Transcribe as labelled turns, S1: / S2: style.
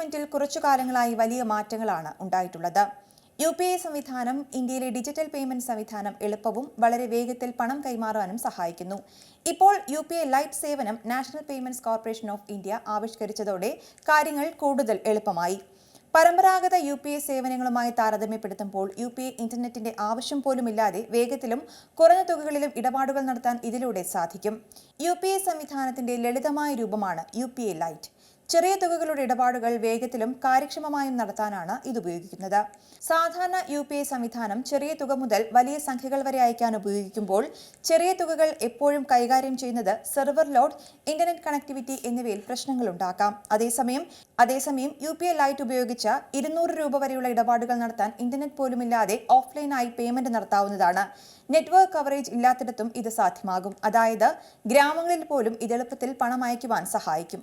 S1: പേയ്മെന്റിൽ കുറച്ചു കാലങ്ങളായി വലിയ മാറ്റങ്ങളാണ് ഉണ്ടായിട്ടുള്ളത്. യു പി ഐ സംവിധാനം ഇന്ത്യയിലെ ഡിജിറ്റൽ പേയ്മെന്റ് സംവിധാനം എളുപ്പവും വളരെ വേഗത്തിൽ പണം കൈമാറാനും സഹായിക്കുന്നു. ഇപ്പോൾ യു പി ഐ ലൈറ്റ് സേവനം national payments corporation of India ആവിഷ്കരിച്ചതോടെ കാര്യങ്ങൾ കൂടുതൽ എളുപ്പമായി. പരമ്പരാഗത യു പി ഐ സേവനങ്ങളുമായി താരതമ്യപ്പെടുത്തുമ്പോൾ യു പി ഐ ഇന്റർനെറ്റിന്റെ ആവശ്യം പോലുമില്ലാതെ വേഗത്തിലും കുറഞ്ഞ തുകകളിലും ഇടപാടുകൾ നടത്താൻ ഇതിലൂടെ സാധിക്കും. യു പി ഐ സംവിധാനത്തിന്റെ ലളിതമായ രൂപമാണ് യു പി ഐ ലൈറ്റ്. ചെറിയ തുകകളുടെ ഇടപാടുകൾ വേഗത്തിലും കാര്യക്ഷമമായും നടത്താനാണ് ഇത് ഉപയോഗിക്കുന്നത്. സാധാരണ യു പി ഐ സംവിധാനം ചെറിയ തുക മുതൽ വലിയ സംഖ്യകൾ വരെ അയക്കാൻ ഉപയോഗിക്കുമ്പോൾ ചെറിയ തുകകൾ എപ്പോഴും കൈകാര്യം ചെയ്യുന്നത് സെർവർ ലോഡ് ഇന്റർനെറ്റ് കണക്ടിവിറ്റി എന്നിവയിൽ പ്രശ്നങ്ങൾ ഉണ്ടാക്കാം. അതേസമയം അതേസമയം യു പി ഐ ലൈറ്റ് ഉപയോഗിച്ച ഇരുന്നൂറ് രൂപ വരെയുള്ള ഇടപാടുകൾ നടത്താൻ ഇന്റർനെറ്റ് പോലുമില്ലാതെ ഓഫ്ലൈനായി പേയ്മെന്റ് നടത്താവുന്നതാണ്. നെറ്റ്വർക്ക് കവറേജ് ഇല്ലാത്തിടത്തും ഇത് സാധ്യമാകും. അതായത് ഗ്രാമങ്ങളിൽ പോലും ഇത് എളുപ്പത്തിൽ പണം അയക്കുവാൻ സഹായിക്കും.